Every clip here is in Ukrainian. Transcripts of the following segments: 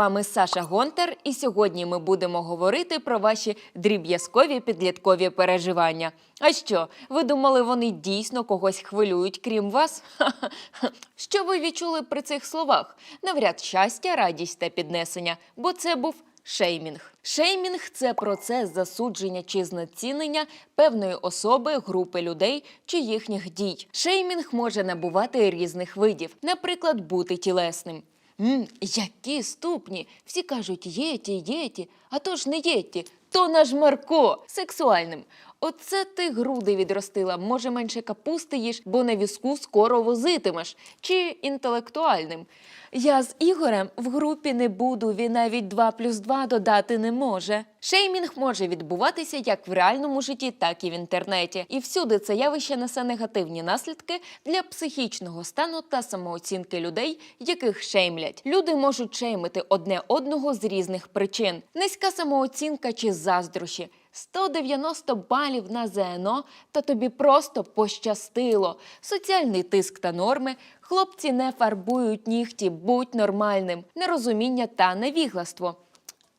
Вами Саша Гонтар, і сьогодні ми будемо говорити про ваші дріб'язкові підліткові переживання. А що, ви думали, вони дійсно когось хвилюють, крім вас? Що ви відчули при цих словах? Навряд щастя, радість та піднесення, бо це був Шеймінг. Шеймінг це процес засудження чи знецінення певної особи, групи людей чи їхніх дій. Шеймінг може набувати різних видів, наприклад, бути тілесним. М, які ступні! Всі кажуть єті, єті, а то ж не єті, то наш Марко сексуальним. Оце ти груди відростила, може менше капусти їж, бо на візку скоро возитимеш, чи інтелектуальним. Я з Ігорем в групі не буду, він навіть 2 плюс 2 додати не може. Шеймінг може відбуватися як в реальному житті, так і в інтернеті. І всюди це явище несе негативні наслідки для психічного стану та самооцінки людей, яких шеймлять. Люди можуть шеймити одне одного з різних причин: низька самооцінка чи заздрощі. 190 балів на ЗНО, та тобі просто пощастило. Соціальний тиск та норми. Хлопці не фарбують нігті, будь нормальним, нерозуміння та невігластво.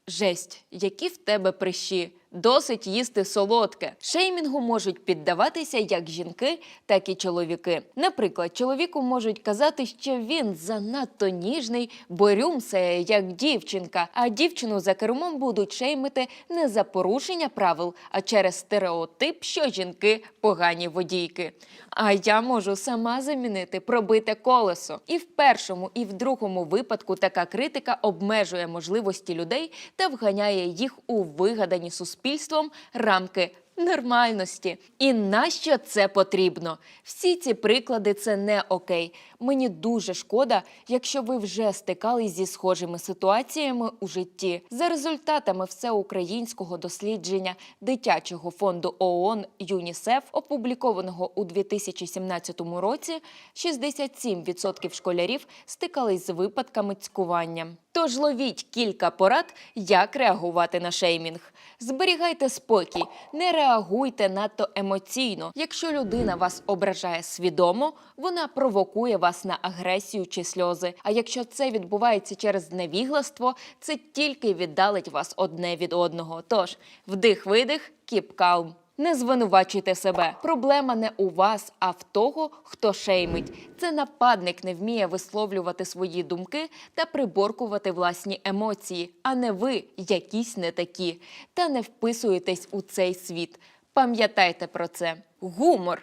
Жесть, які в тебе прищі. Досить їсти солодке. Шеймінгу можуть піддаватися як жінки, так і чоловіки. Наприклад, чоловіку можуть казати, що він занадто ніжний, бо рюмсає як дівчинка, а дівчину за кермом будуть шеймити не за порушення правил, а через стереотип, що жінки погані водійки. А я можу сама замінити пробите колесо. І в першому, і в другому випадку така критика обмежує можливості людей та вганяє їх у вигадані суспільством рамки. Нормальності. І нащо це потрібно? Всі ці приклади це не окей. Мені дуже шкода, якщо ви вже стикались зі схожими ситуаціями у житті. За результатами всеукраїнського дослідження дитячого фонду ООН ЮНІСЕФ, опублікованого у 2017 році, 67% школярів стикались з випадками цькування. Тож ловіть кілька порад, як реагувати на шеймінг. Зберігайте спокій, не реагуйте надто емоційно. Якщо людина вас ображає свідомо, вона провокує вас на агресію чи сльози. А якщо це відбувається через невігластво, це тільки віддалить вас одне від одного. Тож вдих-видих, keep calm. Не звинувачуйте себе. Проблема не у вас, а в того, хто шеймить. Це нападник не вміє висловлювати свої думки та приборкувати власні емоції, а не ви якісь не такі. Та не вписуєтесь у цей світ. Пам'ятайте про це. Гумор.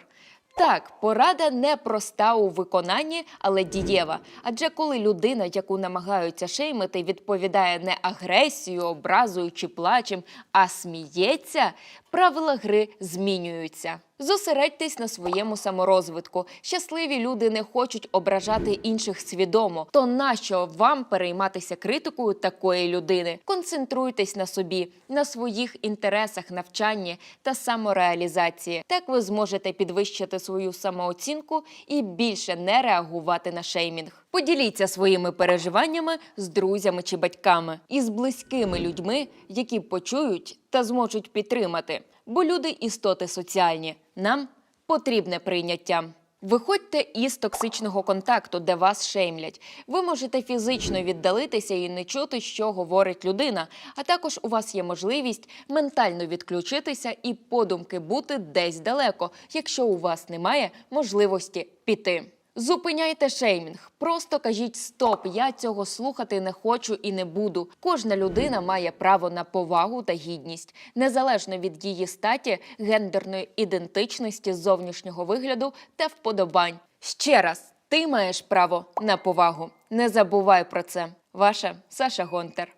Так, порада не проста у виконанні, але дієва. Адже коли людина, яку намагаються шеймити, відповідає не агресією, образою чи плачем, а сміється, правила гри змінюються. Зосередьтесь на своєму саморозвитку. Щасливі люди не хочуть ображати інших свідомо. То нащо вам перейматися критикою такої людини? Концентруйтесь на собі, на своїх інтересах, навчанні та самореалізації. Так ви зможете підвищити свою самооцінку і більше не реагувати на шеймінг. Поділіться своїми переживаннями з друзями чи батьками і з близькими людьми, які почують та зможуть підтримати. Бо люди істоти соціальні. Нам потрібне прийняття. Виходьте із токсичного контакту, де вас шеймлять. Ви можете фізично віддалитися і не чути, що говорить людина. А також у вас є можливість ментально відключитися і подумки бути десь далеко, якщо у вас немає можливості піти. Зупиняйте шеймінг. Просто кажіть стоп, я цього слухати не хочу і не буду. Кожна людина має право на повагу та гідність, незалежно від її статі, гендерної ідентичності, зовнішнього вигляду та вподобань. Ще раз, ти маєш право на повагу. Не забувай про це. Ваша Саша Гонтар.